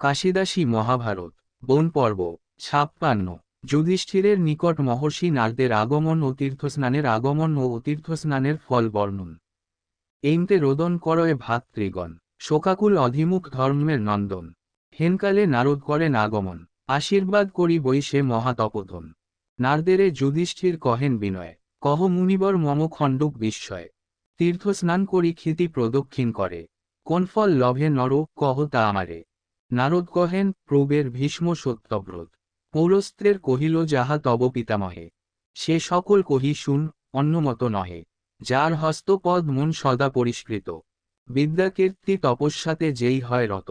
কাশিদাসী মহাভারত, বন পর্ব, ছাপ্পান্ন। যুধিষ্ঠিরের নিকট মহর্ষি নারদের আগমন ও তীর্থস্নানের আগমন ও তীর্থস্নানের ফল বর্ণন। এইমতে রোদন করয়ে ভাতৃগণ, শোকাকুল অধিমুখ ধর্মের নন্দন। হেনকালে নারদ করেন আগমন, আশীর্বাদ করি বৈশে মহাতপোধন। নারদেরে যুধিষ্ঠির কহেন বিনয়, কহ মুনিবর মম খণ্ডক বিস্ময়। তীর্থস্নান করি ক্ষিতি প্রদক্ষিণ করে। কোন ফল লভে নর, কহ তা আমারে। নারদ কহেন প্রবের ভীষ্ম সত্যব্রত পৌরস্ত্রের কহিল, যাহা তব পিতামহে। সে সকল কহি শুন, অন্যমত নহে। যার হস্তপদ মন সদা পরিষ্কৃত। বিদ্যাকীর্তি তপস্যাতে যেই হয় রত।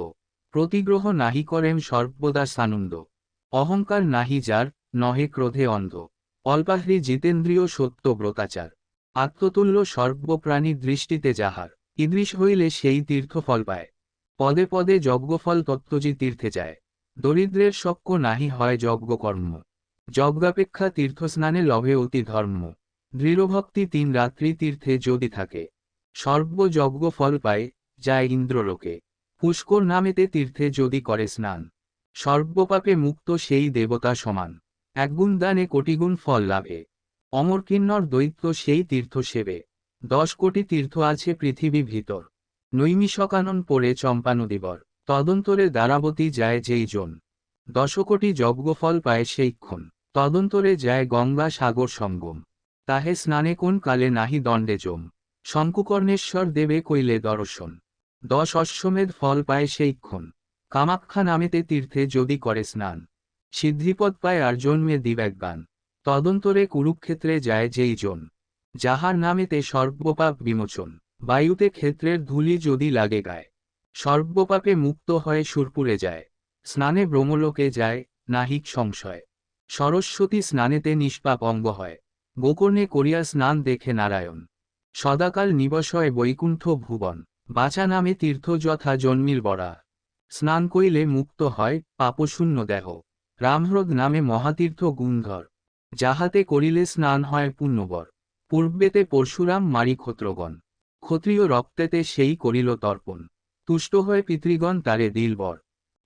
প্রতিগ্রহ নাহি করেন সর্বদা সানন্দ। অহংকার নাহি যার, নহে ক্রোধে অন্ধ। অল্পাহ্রি জিতেন্দ্রীয় সত্য ব্রতাচার। আত্মতুল্য সর্বপ্রাণী দৃষ্টিতে যাহার। ইদৃশ হইলে সেই তীর্থ ফল পায়। পদে পদে যজ্ঞফল তত্ত্বজি তীর্থে যায়। দরিদ্রের শক্য নাহি হয় যজ্ঞকর্ম। যজ্ঞাপেক্ষা তীর্থস্নানে লভে অতি ধর্ম। দৃঢ়ভক্তি তিন রাত্রি তীর্থে যদি থাকে। সর্বযজ্ঞ ফল পায়, যায় ইন্দ্রলোকে। পুষ্কর নামেতে তীর্থে যদি করে স্নান। সর্বপাপে মুক্ত সেই দেবতা সমান। একগুণ দানে কোটিগুণ ফল লাভে। অমর কিন্নর দৈত্য সেই তীর্থ সেবে দশ কোটি তীর্থ আছে পৃথিবী ভিতর। নৈমিষকানন পড়ে চম্পানদীবর তদন্তরে দ্বারাবতী যায় যেই জন। দশ কোটি যজ্ঞফল পায় সেই সেইক্ষণ তদন্তরে যায় গঙ্গা সাগর সঙ্গম। তাহে স্নানে কোন কালে নাহি দণ্ডে জম শঙ্কুকর্ণেশ্বর দেবে কইলে দর্শন। দশ অশ্বমেধ ফল পায় সেই সেইক্ষণ কামাক্ষা নামেতে তীর্থে যদি করে স্নান। সিদ্ধিপদ পায় আর জন্মে দিব্যাজ্ঞান। তদন্তরে কুরুক্ষেত্রে যায় যেই জন। যাহার নামেতে সর্বপাপ বিমোচন। বায়ুতে ক্ষেত্রের ধূলি যদি লাগে গায়, সর্বপাপে মুক্ত হয়ে সুরপুরে যায়, স্নানে ব্রহ্মলোকে যায়, নাহিক সংশয়। সরস্বতী স্নানেতে নিষ্পাপ অঙ্গ হয়, গোকর্ণে করিয়া স্নান দেখে নারায়ণ। সদাকাল নিবসয় বৈকুণ্ঠ ভুবন, বাচা নামে তীর্থ যথা জন্মির বরা। স্নান কইলে মুক্ত হয় পাপশূন্য দেহ, রামহ্রদ নামে মহাতীর্থ গুণধর। যাহাতে করিলে স্নান হয় পুণ্যবর, পূর্বেতে পরশুরাম মারি ক্ষত্রগণ ক্ষত্রিয় রক্তেতে সেই করিল তর্পণ। তুষ্ট হয়ে পিতৃগণ তারে দিলবর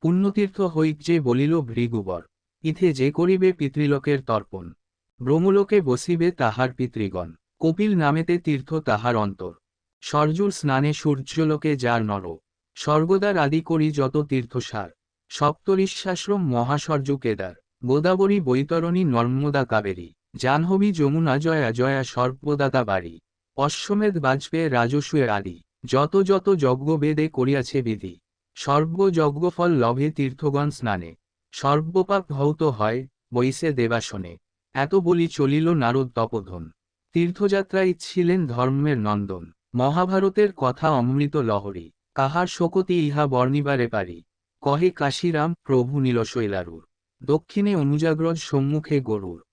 পুণ্যতীর্থ হইক যে বলিল ভৃগুবর। ইথে যে করিবে পিতৃলোকের তর্পণ। ব্রহ্মলোকে বসিবে তাহার পিতৃগণ। কপিল নামেতে তীর্থ তাহার অন্তর। সর্জুর স্নানে সূর্যলোকে যার নর। স্বর্গদার আদি করি যত তীর্থসার। সপ্তরিশ্বাশ্রম মহাসর্য কেদার। গোদাবরী বৈতরণী নর্মদা কাবেরী। জাহ্নবী যমুনা জয়া জয়া সর্বদাতা বাড়ি। অশ্বমেধ বাজপেয়ে রাজস্বের আদি। যত যত যজ্ঞ বেদে করিয়াছে বিধি, সর্বযজ্ঞফল লভে তীর্থগণ স্নানে। সর্বপাপ হৌত হয় বৈশে দেবাসনে। এত বলি চলিল নারদ তপোধন। তীর্থযাত্রায় ছিলেন ধর্মের নন্দন। মহাভারতের কথা অমৃত লহরী। কাহার শোকতি ইহা বর্ণিবারে পারি। কহে কাশিরাম, প্রভু নীল নীলশৈলারুর দক্ষিণে অনুজাগ্রজ সম্মুখে গরুর